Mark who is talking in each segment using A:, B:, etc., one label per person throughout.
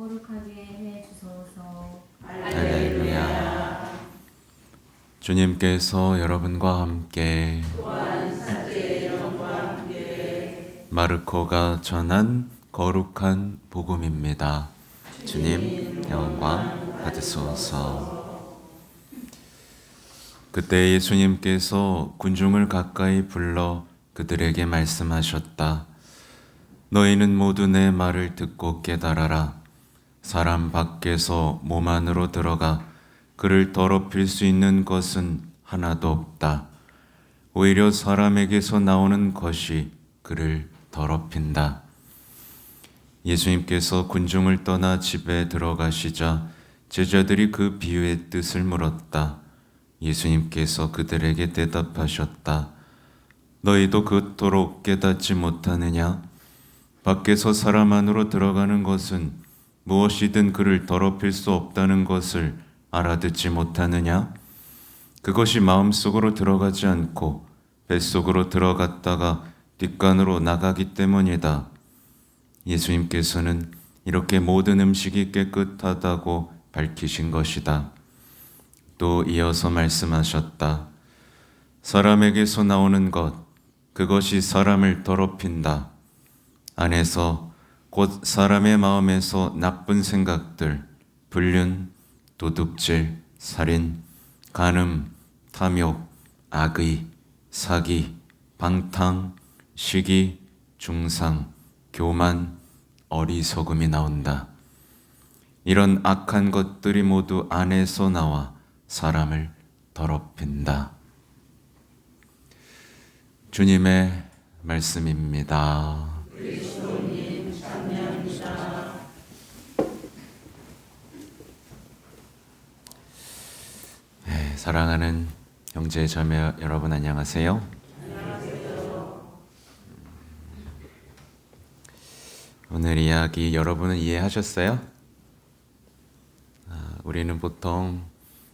A: 거룩하게 해 주소서.
B: 할렐루야. 주님께서 여러분과 함께 마르코가 전한 거룩한 복음입니다. 주님 영광 받으소서. 그때 예수님께서 군중을 가까이 불러 그들에게 말씀하셨다. 너희는 모두 내 말을 듣고 깨달아라. 사람 밖에서 몸 안으로 들어가 그를 더럽힐 수 있는 것은 하나도 없다. 오히려 사람에게서 나오는 것이 그를 더럽힌다. 예수님께서 군중을 떠나 집에 들어가시자 제자들이 그 비유의 뜻을 물었다. 예수님께서 그들에게 대답하셨다. 너희도 그토록 깨닫지 못하느냐? 밖에서 사람 안으로 들어가는 것은 무엇이든 그를 더럽힐 수 없다는 것을 알아듣지 못하느냐? 그것이 마음속으로 들어가지 않고 뱃속으로 들어갔다가 뒷간으로 나가기 때문이다. 예수님께서는 이렇게 모든 음식이 깨끗하다고 밝히신 것이다. 또 이어서 말씀하셨다. 사람에게서 나오는 것, 그것이 사람을 더럽힌다. 안에서 곧 사람의 마음에서 나쁜 생각들, 불륜, 도둑질, 살인, 간음, 탐욕, 악의, 사기, 방탕, 시기, 중상, 교만, 어리석음이 나온다. 이런 악한 것들이 모두 안에서 나와 사람을 더럽힌다. 주님의 말씀입니다. 네, 사랑하는 형제 자매 여러분 안녕하세요. 오늘 이야기 여러분은 이해하셨어요? 아, 우리는 보통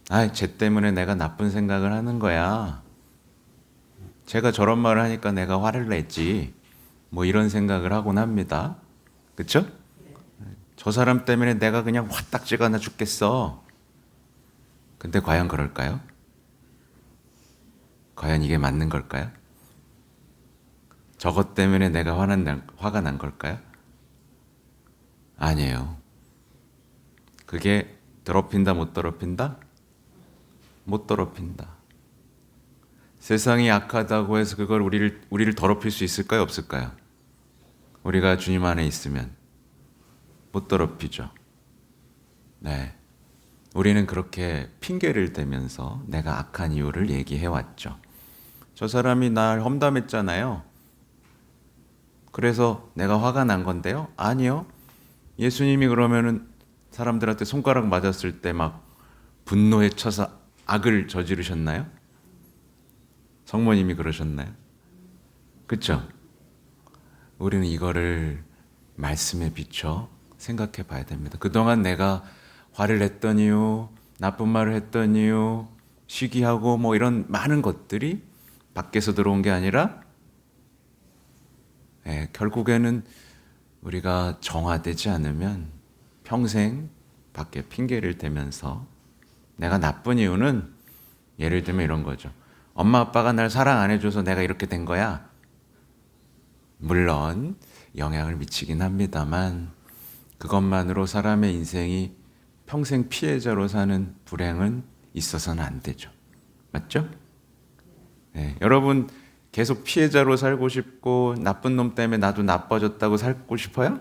B: 아, 쟤 때문에 내가 나쁜 생각을 하는 거야. 제가 저런 말을 하니까 내가 화를 냈지. 뭐 이런 생각을 하곤 합니다. 그쵸? 저 사람 때문에 내가 그냥 화딱지가 나 죽겠어. 근데 과연 그럴까요? 과연 이게 맞는 걸까요? 저것 때문에 내가 화난, 날- 화가 난 걸까요? 아니에요. 그게 더럽힌다, 못 더럽힌다? 못 더럽힌다. 세상이 악하다고 해서 그걸 우리를, 우리를 더럽힐 수 있을까요? 없을까요? 우리가 주님 안에 있으면 못 더럽히죠. 네. 우리는 그렇게 핑계를 대면서 내가 악한 이유를 얘기해 왔죠. 저 사람이 날 험담했잖아요. 그래서 내가 화가 난 건데요? 아니요. 예수님이 그러면은 사람들한테 손가락 맞았을 때 막 분노에 쳐서 악을 저지르셨나요? 성모님이 그러셨나요? 그렇죠? 우리는 이거를 말씀에 비춰 생각해 봐야 됩니다. 그동안 내가 화를 이유, 나쁜 말을 이유, 시기하고 뭐 이런 많은 것들이 밖에서 들어온 게 아니라 예, 결국에는 우리가 정화되지 않으면 평생 밖에 핑계를 대면서 내가 나쁜 이유는 예를 들면 이런 거죠. 엄마 아빠가 날 사랑 안 해줘서 내가 이렇게 된 거야. 물론 영향을 미치긴 합니다만 그것만으로 사람의 인생이 평생 피해자로 사는 불행은 있어서는 안 되죠. 맞죠? 네, 여러분 계속 피해자로 살고 싶고 나쁜 놈 때문에 나도 나빠졌다고 살고 싶어요?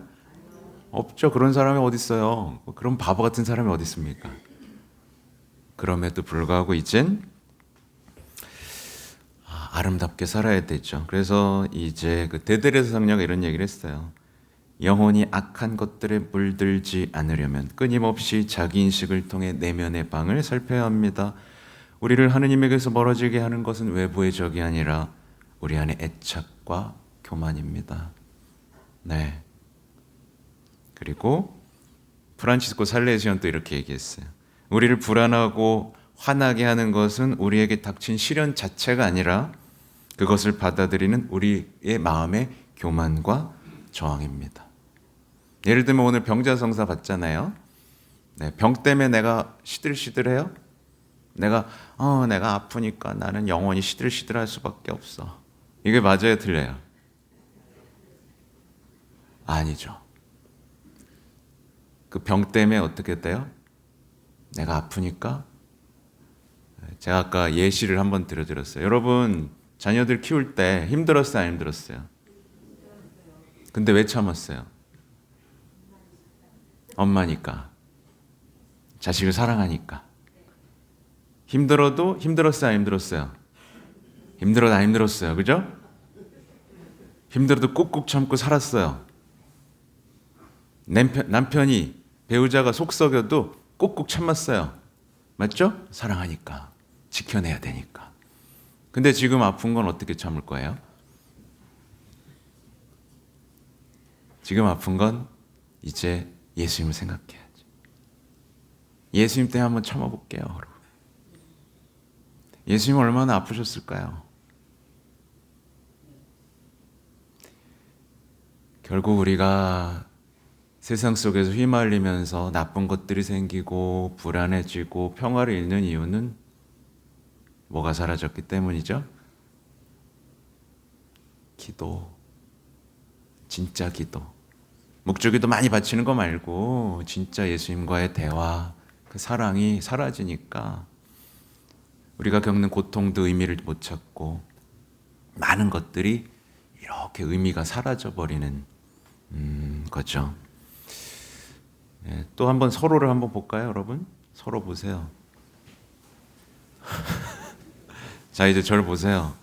B: 없죠. 그런 사람이 어디 있어요? 그런 바보 같은 사람이 어디 있습니까? 그럼에도 불구하고 이젠 아, 아름답게 살아야 되죠. 그래서 이제 그 성녀가 이런 얘기를 했어요. 영혼이 악한 것들에 물들지 않으려면 끊임없이 자기 인식을 통해 내면의 방을 살펴야 합니다. 우리를 하느님에게서 멀어지게 하는 것은 외부의 적이 아니라 우리 안의 애착과 교만입니다. 네. 그리고 프란치스코 살레시온 또 이렇게 얘기했어요. 우리를 불안하고 화나게 하는 것은 우리에게 닥친 시련 자체가 아니라 그것을 받아들이는 우리의 마음의 교만과 저항입니다. 예를 들면 오늘 병자성사 받잖아요. 네, 병 때문에 내가 시들시들해요. 내가 어 내가 아프니까 나는 영원히 시들시들할 수밖에 없어. 이게 맞아요, 틀려요? 아니죠. 그 병 때문에 어떻게 돼요? 내가 아프니까 제가 아까 예시를 한번 들어드렸어요. 여러분 자녀들 키울 때 힘들었어요, 안 힘들었어요? 근데 왜 참았어요? 엄마니까. 자식을 사랑하니까. 힘들어도 힘들었어요, 안 힘들었어요? 힘들어도 안 힘들었어요. 그죠? 힘들어도 꾹꾹 참고 살았어요. 남편, 남편이 배우자가 속 썩여도 꾹꾹 참았어요. 맞죠? 사랑하니까. 지켜내야 되니까. 근데 지금 아픈 건 어떻게 참을 거예요? 지금 아픈 건 이제 예수님을 생각해야지. 예수님 때문에 한번 참아볼게요, 여러분. 예수님 얼마나 아프셨을까요? 결국 우리가 세상 속에서 휘말리면서 나쁜 것들이 생기고 불안해지고 평화를 잃는 이유는 뭐가 사라졌기 때문이죠? 기도. 진짜 기도. 목적기도 많이 바치는 거 말고 진짜 예수님과의 대화, 그 사랑이 사라지니까 우리가 겪는 고통도 의미를 못 찾고 많은 것들이 이렇게 의미가 사라져 버리는 음, 거죠. 예, 또 한번 서로를 한번 볼까요, 여러분? 서로 보세요. 자, 이제 저를 보세요.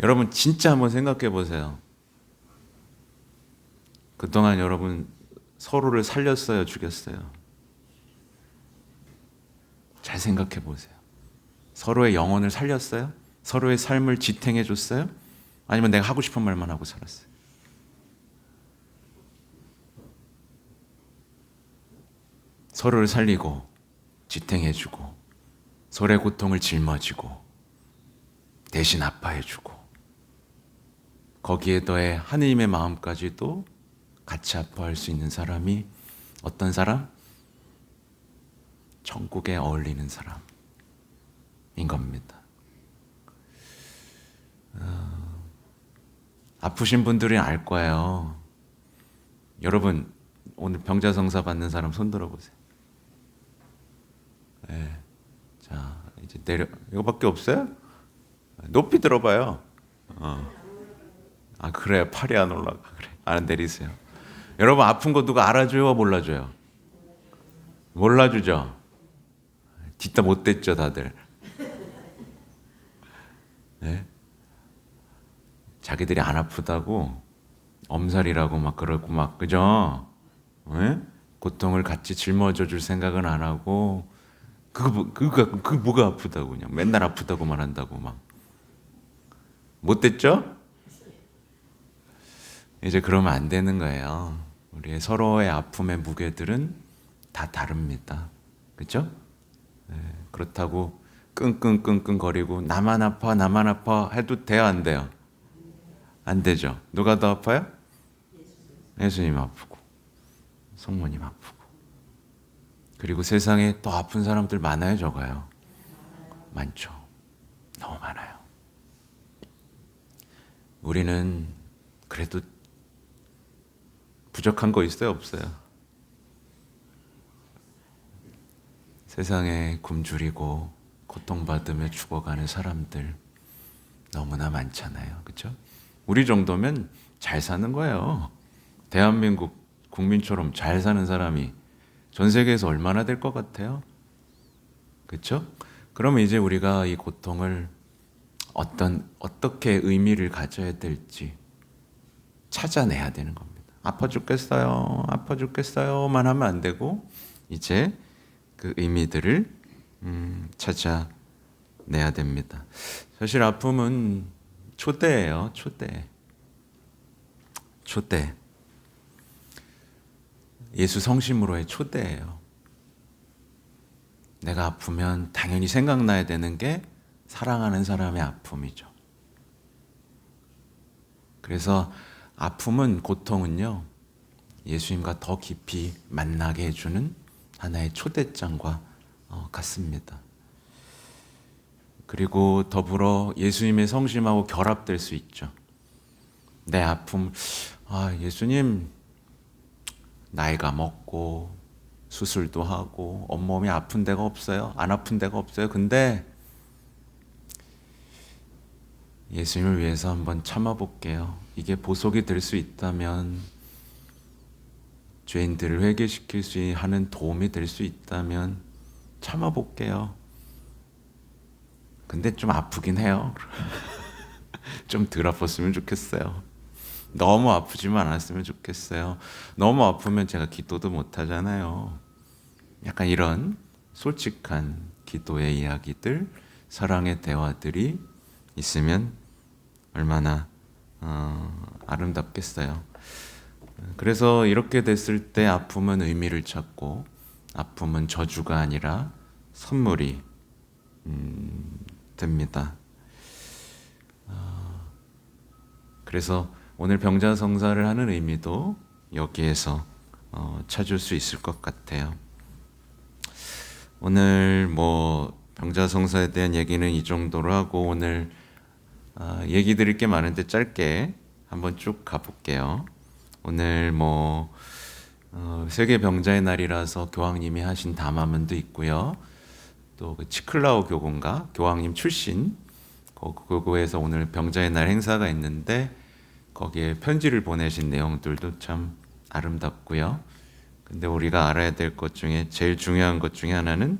B: 여러분 진짜 한번 생각해 보세요. 그동안 여러분 서로를 살렸어요, 죽였어요? 잘 생각해 보세요. 서로의 영혼을 살렸어요? 서로의 삶을 지탱해 줬어요? 아니면 내가 하고 싶은 말만 하고 살았어요? 서로를 살리고 지탱해 주고 서로의 고통을 짊어지고 대신 아파해 주고 거기에 더해 하느님의 마음까지도 같이 아파할 수 있는 사람이 어떤 사람? 천국에 어울리는 사람인 겁니다. 어, 아프신 분들이 알 거예요. 여러분 오늘 병자성사 받는 사람 손 들어보세요. 네. 자 이제 내려 이거밖에 없어요? 높이 들어봐요. 어. 아 그래 팔이 안 올라가 그래 안 내리세요. 여러분 아픈 거 누가 알아줘요 몰라줘요? 몰라주죠. 뒷다 못 됐죠 다들. 네? 자기들이 안 아프다고 엄살이라고 막 그러고 막 그죠? 네? 고통을 같이 짊어져 줄 생각은 안 하고 그거 뭐- 그거 그 뭐가 아프다고 그냥 맨날 아프다고만 한다고 막 못 됐죠? 이제 그러면 안 되는 거예요. 우리의 서로의 아픔의 무게들은 다 다릅니다. 그렇죠? 네, 그렇다고 끙끙끙끙거리고 나만 아파 나만 아파 해도 돼요 안 돼요? 안 되죠. 누가 더 아파요? 예수님 아프고 성모님 아프고 그리고 세상에 더 아픈 사람들 많아요 적어요? 많죠. 너무 많아요. 우리는 그래도 부족한 거 있어요 없어요? 세상에 굶주리고 고통받으며 죽어가는 사람들 너무나 많잖아요. 그렇죠? 우리 정도면 잘 사는 거예요. 대한민국 국민처럼 잘 사는 사람이 전 세계에서 얼마나 될 것 같아요? 그렇죠? 그러면 이제 우리가 이 고통을 어떤 어떻게 의미를 가져야 될지 찾아내야 되는 겁니다. 아파 죽겠어요. 아파 죽겠어요만 하면 안 되고 이제 그 의미들을 음, 찾아내야 됩니다. 사실 아픔은 초대예요. 초대. 초대. 예수 성심으로의 초대예요. 내가 아프면 당연히 생각나야 되는 게 사랑하는 사람의 아픔이죠. 그래서 아픔은 고통은요. 예수님과 더 깊이 만나게 해주는 하나의 초대장과 어, 같습니다. 그리고 더불어 예수님의 성심하고 결합될 수 있죠. 내 아픔, 아, 예수님, 나이가 먹고, 수술도 하고, 온몸이 아픈 데가 없어요. 안 아픈 데가 없어요. 근데 예수님을 위해서 한번 참아볼게요. 이게 보석이 될 수 있다면, 죄인들을 회개시킬 수 하는 도움이 될 수 있다면, 참아볼게요. 근데 좀 아프긴 해요. 좀 덜 아팠으면 좋겠어요. 너무 아프지만 않았으면 좋겠어요. 너무 아프면 제가 기도도 못 하잖아요. 약간 이런 솔직한 기도의 이야기들, 사랑의 대화들이 있으면 얼마나 어, 아름답겠어요. 그래서 이렇게 됐을 때 아픔은 의미를 찾고 아픔은 저주가 아니라 선물이 음, 됩니다. 아, 그래서 오늘 병자성사를 하는 의미도 여기에서 어, 찾을 수 있을 것 같아요. 오늘 뭐 병자성사에 대한 얘기는 이 정도로 하고 오늘 아, 얘기 드릴 게 많은데 짧게 한번 쭉 가볼게요. 오늘 뭐 어, 세계 병자의 날이라서 교황님이 하신 담화문도 있고요. 또 그 치클라우 교구인가 교황님 출신 그 교구에서 오늘 병자의 날 행사가 있는데 거기에 편지를 보내신 내용들도 참 아름답고요. 근데 우리가 알아야 될 것 중에 제일 중요한 것 중에 하나는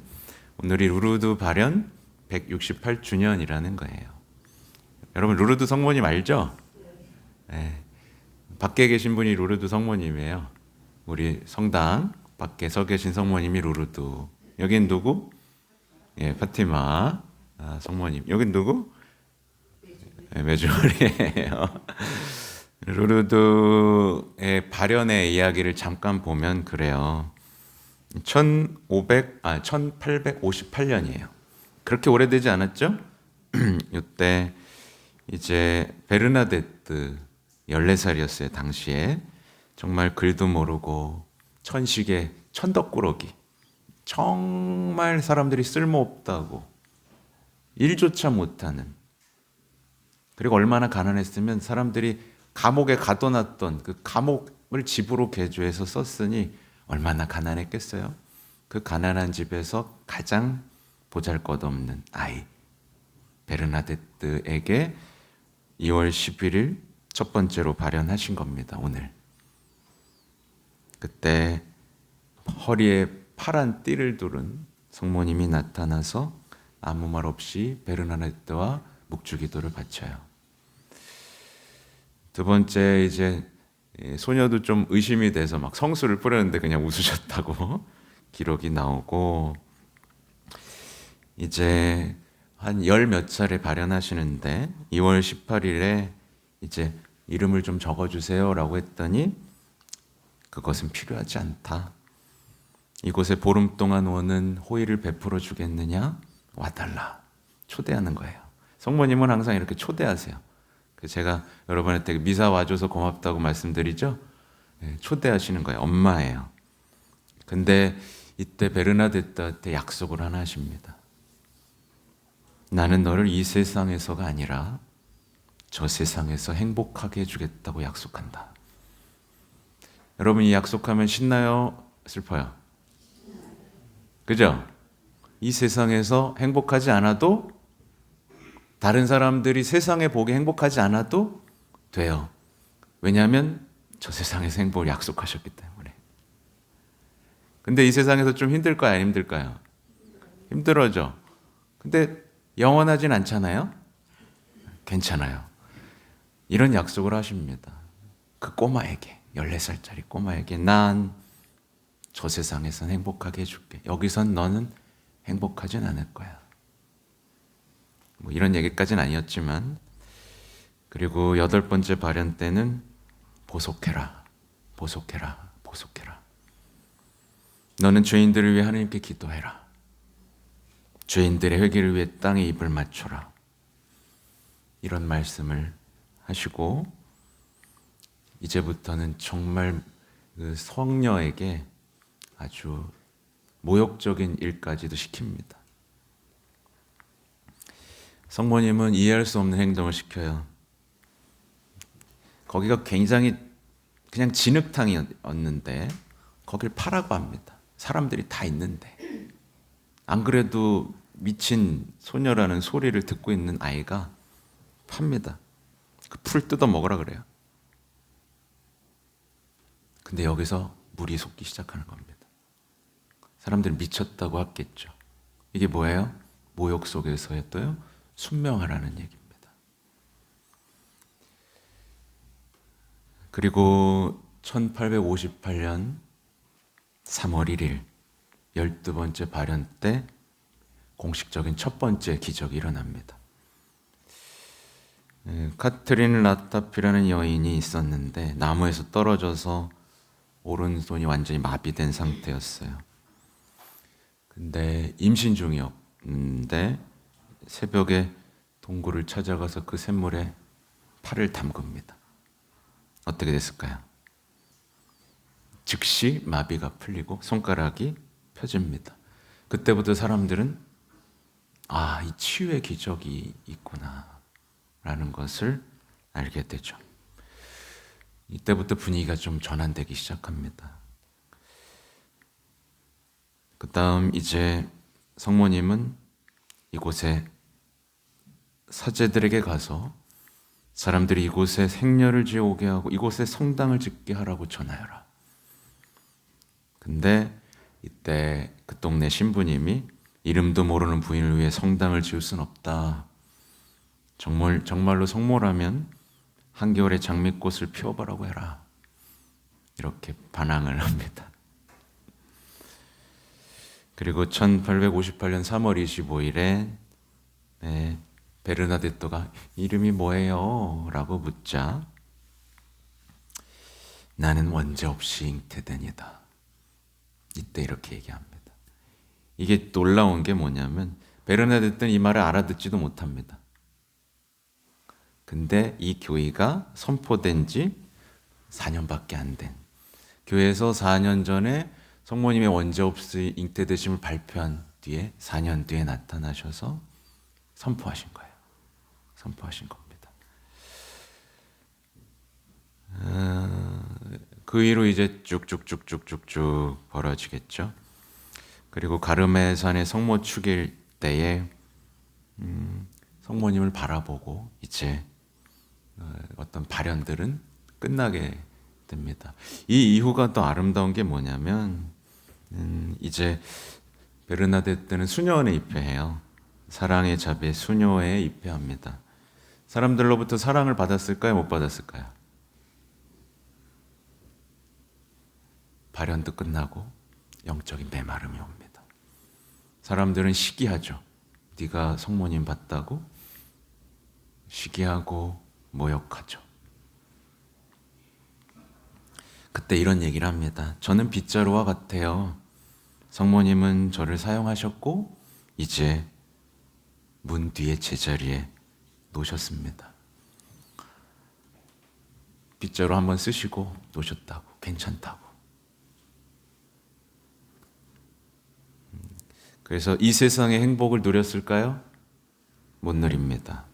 B: 오늘이 루르드 발현 168주년이라는 거예요. 여러분 루르드 성모님 알죠? 네. 밖에 계신 분이 루르드 성모님이에요. 우리 성당 밖에 서 계신 성모님이 루르드. 여긴 누구? 예, 파티마 아, 성모님. 여긴 누구? 네, 메주얼이에요. 루르드의 발현의 이야기를 잠깐 보면 그래요. 1500, 아, 1858년이에요. 그렇게 오래되지 않았죠? 이때 이제 베르나데트 14살이었어요, 당시에. 정말 글도 모르고 천식의 천덕꾸러기. 정말 사람들이 쓸모없다고 일조차 못하는 그리고 얼마나 가난했으면 사람들이 감옥에 가둬놨던 그 감옥을 집으로 개조해서 썼으니 얼마나 가난했겠어요? 그 가난한 집에서 가장 보잘것없는 아이 베르나데트에게 2월 11일 첫 번째로 발현하신 겁니다. 오늘 그때 허리에 파란 띠를 두른 성모님이 나타나서 아무 말 없이 베르나데트와 묵주기도를 바쳐요. 두 번째 이제 소녀도 좀 의심이 돼서 막 성수를 뿌렸는데 그냥 웃으셨다고 기록이 나오고 이제 한 열 몇 차례 발현하시는데 2월 18일에 이제 이름을 좀 적어주세요라고 했더니 그것은 필요하지 않다. 이곳에 보름 동안 오는 호의를 베풀어 주겠느냐? 와달라. 초대하는 거예요. 성모님은 항상 이렇게 초대하세요. 그 제가 여러분한테 미사 와줘서 고맙다고 말씀드리죠? 네, 초대하시는 거예요. 엄마예요. 근데 이때 베르나데트한테 약속을 하나 하십니다. 나는 너를 이 세상에서가 아니라 저 세상에서 행복하게 해주겠다고 약속한다. 여러분 이 약속하면 신나요? 슬퍼요? 그죠? 이 세상에서 행복하지 않아도 다른 사람들이 세상에 보기 행복하지 않아도 돼요. 왜냐하면 저 세상에서 행복을 약속하셨기 때문에. 근데 이 세상에서 좀 힘들까요? 안 힘들까요? 힘들어져. 근데 영원하진 않잖아요? 괜찮아요. 이런 약속을 하십니다. 그 꼬마에게, 14살짜리 꼬마에게 난 저 세상에선 행복하게 해줄게. 여기선 너는 행복하진 않을 거야. 뭐 이런 얘기까지는 아니었지만 그리고 여덟 번째 발현 때는 보속해라, 보속해라, 보속해라. 너는 죄인들을 위해 하나님께 기도해라. 죄인들의 회개를 위해 땅에 입을 맞춰라. 이런 말씀을 하시고 이제부터는 정말 그 성녀에게 아주 모욕적인 일까지도 시킵니다. 성모님은 이해할 수 없는 행동을 시켜요. 거기가 굉장히 그냥 진흙탕이었는데 거길 파라고 합니다. 사람들이 다 있는데 안 그래도 미친 소녀라는 소리를 듣고 있는 아이가 팝니다. 그 풀 뜯어 먹으라 그래요. 근데 여기서 물이 솟기 시작하는 겁니다. 사람들이 미쳤다고 했겠죠. 이게 뭐예요? 모욕 속에서의 또요 순명하라는 얘기입니다. 그리고 1858년 3월 1일 12번째 발현 때 공식적인 첫 번째 기적이 일어납니다. 에, 카트린 라타피라는 여인이 있었는데 나무에서 떨어져서 오른손이 완전히 마비된 상태였어요. 근데 임신 중이었는데 새벽에 동굴을 찾아가서 그 샘물에 팔을 담급니다. 어떻게 됐을까요? 즉시 마비가 풀리고 손가락이 펴집니다. 그때부터 사람들은 아, 이 치유의 기적이 있구나. 라는 것을 알게 되죠. 이때부터 분위기가 좀 전환되기 시작합니다. 그 다음 이제 성모님은 이곳에 사제들에게 가서 사람들이 이곳에 생녀를 지어오게 하고 이곳에 성당을 짓게 하라고 전하여라. 근데 이때 그 동네 신부님이 이름도 모르는 부인을 위해 성당을 지을 순 없다. 정말 정말로 성모라면 한겨울에 장미꽃을 피워보라고 해라. 이렇게 반항을 합니다. 그리고 1858년 3월 25일에 네, 베르나데토가 이름이 뭐예요? 라고 묻자 나는 원죄 없이 잉태되니다. 이때 이렇게 얘기합니다. 이게 놀라운 게 뭐냐면 베르나데토는 이 말을 알아듣지도 못합니다. 근데 이 교회가 선포된 지 4년밖에 안 된 교회에서 4년 전에 성모님의 원죄 없이 잉태되심을 발표한 뒤에 4년 뒤에 나타나셔서 선포하신 거예요. 선포하신 겁니다. 어, 그 위로 이제 쭉쭉쭉쭉쭉쭉 벌어지겠죠. 그리고 가르메 산의 성모 축일 때에 음, 성모님을 바라보고 이제 어, 어떤 발현들은 끝나게 됩니다. 이 이후가 또 아름다운 게 뭐냐면 음, 이제 베르나데트는 수녀원에 입회해요. 사랑의 자비 수녀에 입회합니다. 사람들로부터 사랑을 받았을까요? 못 받았을까요? 발현도 끝나고 영적인 메마름이 옵니다. 사람들은 시기하죠. 네가 성모님 봤다고 시기하고 모욕하죠. 그때 이런 얘기를 합니다. 저는 빗자루와 같아요. 성모님은 저를 사용하셨고 이제 문 뒤에 제자리에 놓으셨습니다. 빗자루 한번 쓰시고 놓으셨다고 괜찮다고. 그래서 이 세상의 행복을 누렸을까요? 못 누립니다.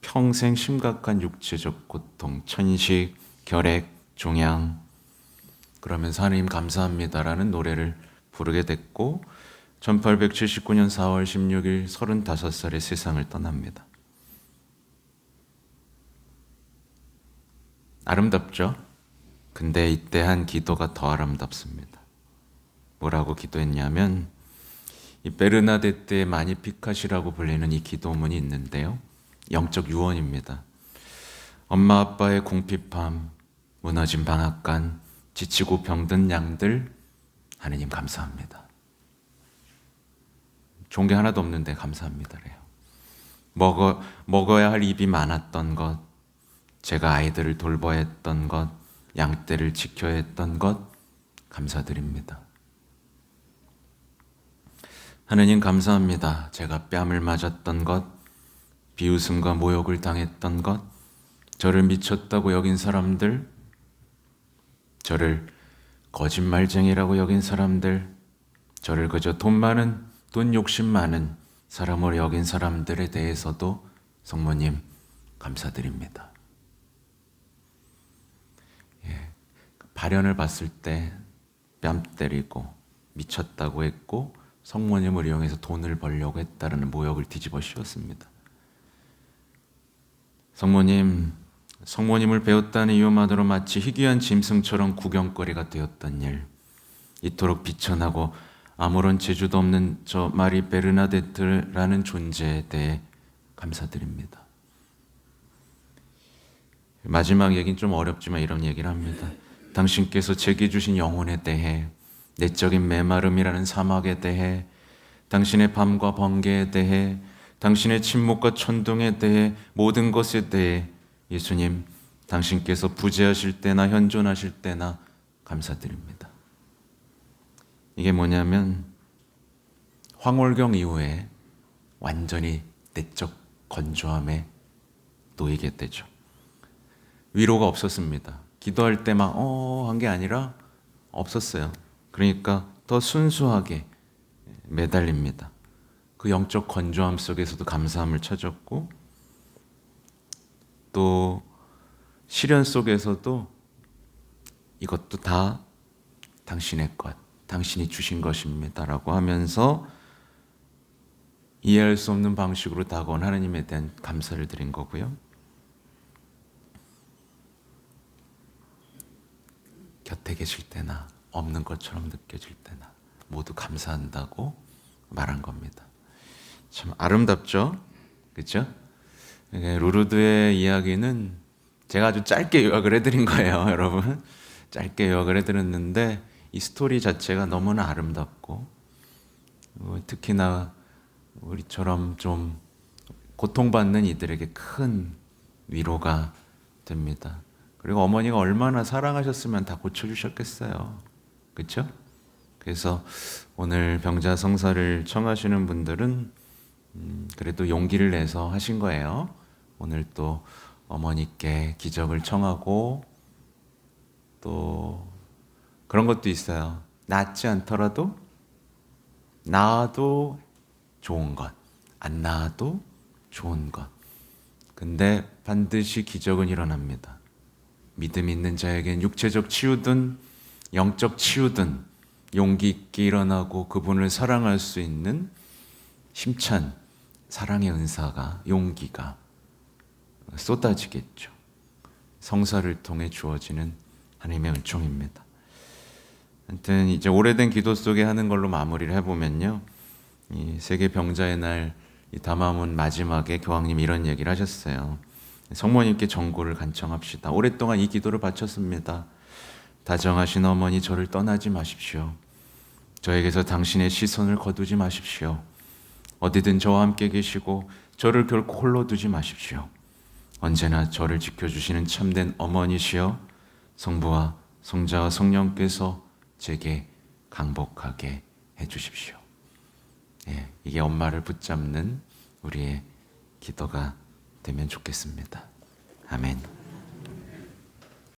B: 평생 심각한 육체적 고통, 천식, 결핵, 종양, 그러면서 하나님 감사합니다라는 노래를 부르게 됐고 1879년 4월 16일 35살에 세상을 떠납니다. 아름답죠? 근데 이때 한 기도가 더 아름답습니다. 뭐라고 기도했냐면 이 베르나데트의 마니피카시라고 불리는 이 기도문이 있는데요. 영적 유언입니다. 엄마 아빠의 궁핍함, 무너진 방앗간, 지치고 병든 양들 하느님 감사합니다. 게 하나도 없는데 감사합니다래요. 먹어 먹어야 할 입이 많았던 것, 제가 아이들을 돌봐야 했던 것, 양떼를 지켜야 했던 것 감사드립니다. 하느님 감사합니다. 제가 뺨을 맞았던 것, 비웃음과 모욕을 당했던 것, 저를 미쳤다고 여긴 사람들, 저를 거짓말쟁이라고 여긴 사람들, 저를 그저 돈 많은, 돈 욕심 많은 사람으로 여긴 사람들에 대해서도 성모님 감사드립니다. 예, 발현을 봤을 때 뺨 때리고 미쳤다고 했고 성모님을 이용해서 돈을 벌려고 했다라는 모욕을 뒤집어 씌웠습니다. 성모님, 성모님을 배웠다는 이유만으로 마치 희귀한 짐승처럼 구경거리가 되었던 일, 이토록 비천하고 아무런 재주도 없는 저 마리 베르나데트라는 존재에 대해 감사드립니다. 마지막 얘기는 좀 어렵지만 이런 얘기를 합니다. 당신께서 제게 주신 영혼에 대해, 내적인 메마름이라는 사막에 대해, 당신의 밤과 번개에 대해, 당신의 침묵과 천둥에 대해, 모든 것에 대해 예수님, 당신께서 부재하실 때나 현존하실 때나 감사드립니다. 이게 뭐냐면 황홀경 이후에 완전히 내적 건조함에 놓이게 되죠. 위로가 없었습니다. 기도할 때만 어 한 게 아니라 없었어요. 그러니까 더 순수하게 매달립니다. 그 영적 건조함 속에서도 감사함을 찾았고 또 시련 속에서도 이것도 다 당신의 것, 당신이 주신 것입니다라고 하면서 이해할 수 없는 방식으로 다가온 하나님에 대한 감사를 드린 거고요. 곁에 계실 때나 없는 것처럼 느껴질 때나 모두 감사한다고 말한 겁니다. 참 아름답죠? 그렇죠? 루르드의 이야기는 제가 아주 짧게 요약을 해드린 거예요, 여러분. 짧게 요약을 해드렸는데 이 스토리 자체가 너무나 아름답고 어, 특히나 우리처럼 좀 고통받는 이들에게 큰 위로가 됩니다. 그리고 어머니가 얼마나 사랑하셨으면 다 고쳐주셨겠어요. 그렇죠? 그래서 오늘 병자 성사를 청하시는 분들은 음, 그래도 용기를 내서 하신 거예요. 오늘 또 어머니께 기적을 청하고 또 그런 것도 있어요. 낫지 않더라도 나아도 좋은 것, 안 나아도 좋은 것. 근데 반드시 기적은 일어납니다. 믿음 있는 자에겐 육체적 치유든 영적 치유든 용기 있게 일어나고 그분을 사랑할 수 있는 힘찬 사랑의 은사가 용기가 쏟아지겠죠. 성사를 통해 주어지는 하나님의 은총입니다. 하여튼 이제 오래된 기도 속에 하는 걸로 마무리를 해보면요. 이 세계 병자의 날이 담화문 마지막에 교황님 이런 얘기를 하셨어요. 성모님께 정고를 간청합시다. 오랫동안 이 기도를 바쳤습니다. 다정하신 어머니 저를 떠나지 마십시오. 저에게서 당신의 시선을 거두지 마십시오. 어디든 저와 함께 계시고 저를 결코 홀로 두지 마십시오. 언제나 저를 지켜주시는 참된 어머니시여 성부와 성자와 성령께서 제게 강복하게 해주십시오. 예, 이게 엄마를 붙잡는 우리의 기도가 되면 좋겠습니다. 아멘.